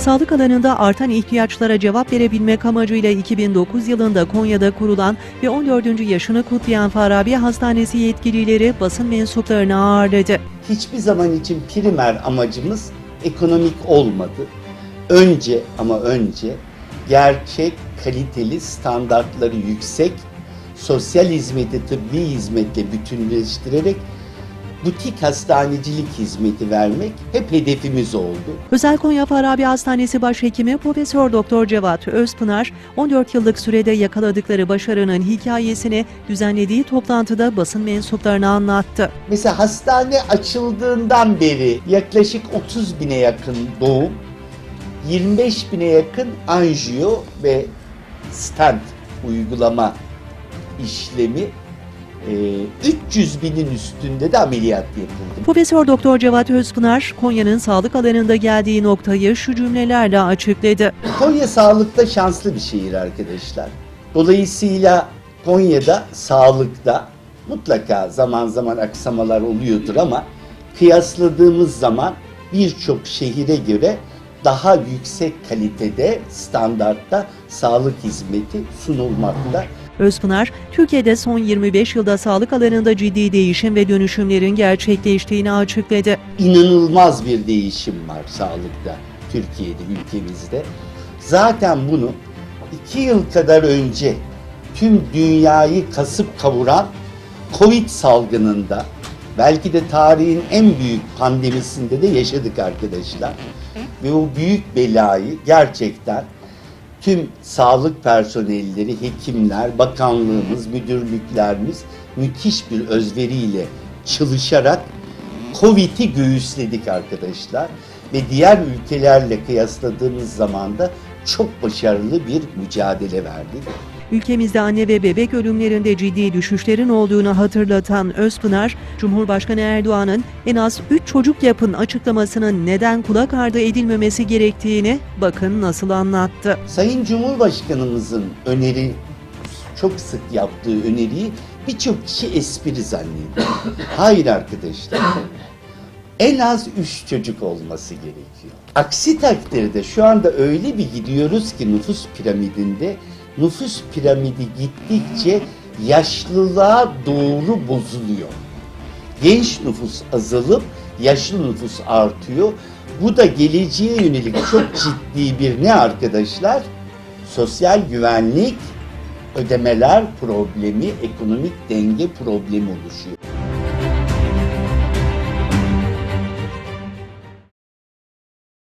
Sağlık alanında artan ihtiyaçlara cevap verebilmek amacıyla 2009 yılında Konya'da kurulan ve 14. yaşını kutlayan Farabi Hastanesi yetkilileri basın mensuplarını ağırladı. hiçbir zaman için primer amacımız ekonomik olmadı. Önce ama önce gerçek, kaliteli, standartları yüksek, sosyal hizmeti tıbbi hizmetle bütünleştirerek butik hastanecilik hizmeti vermek hep hedefimiz oldu. Özel Konya Farabi Hastanesi Başhekimi Profesör Doktor Cevat Özpınar, 14 yıllık sürede yakaladıkları başarının hikayesini düzenlediği toplantıda basın mensuplarına anlattı. Mesela hastane açıldığından beri yaklaşık 30 bine yakın doğum, 25 bine yakın anjiyo ve stent uygulama işlemi, 300 binin üstünde de ameliyat yapıldı. Profesör Doktor Cevat Özpınar, Konya'nın sağlık alanında geldiği noktayı şu cümlelerle açıkladı. Konya sağlıkta şanslı bir şehir arkadaşlar. Dolayısıyla Konya'da sağlıkta mutlaka zaman zaman aksamalar oluyordur ama kıyasladığımız zaman birçok şehire göre daha yüksek kalitede, standartta sağlık hizmeti sunulmakta. Özpınar, Türkiye'de son 25 yılda sağlık alanında ciddi değişim ve dönüşümlerin gerçekleştiğini açıkladı. inanılmaz bir değişim var sağlıkta Türkiye'de, ülkemizde. Zaten bunu iki yıl kadar önce tüm dünyayı kasıp kavuran Covid salgınında belki de tarihin en büyük pandemisinde de yaşadık arkadaşlar. Ve o büyük belayı gerçekten tüm sağlık personelleri, hekimler, bakanlığımız, müdürlüklerimiz müthiş bir özveriyle çalışarak Covid'i göğüsledik arkadaşlar ve diğer ülkelerle kıyasladığımız zaman da çok başarılı bir mücadele verdik. Ülkemizde anne ve bebek ölümlerinde ciddi düşüşlerin olduğunu hatırlatan Özpınar, Cumhurbaşkanı Erdoğan'ın en az 3 çocuk yapın açıklamasının neden kulak ardı edilmemesi gerektiğini bakın nasıl anlattı. Sayın Cumhurbaşkanımızın öneri çok sık yaptığı öneriyi birçok kişi espri zannediyor. Hayır arkadaşlar. En az üç çocuk olması gerekiyor. Aksi takdirde şu anda öyle bir gidiyoruz ki nüfus piramidinde nüfus piramidi gittikçe yaşlılığa doğru bozuluyor. Genç nüfus azalıp yaşlı nüfus artıyor. Bu da geleceğe yönelik çok ciddi bir ne arkadaşlar? Sosyal güvenlik ödemeler problemi, ekonomik denge problemi oluşuyor.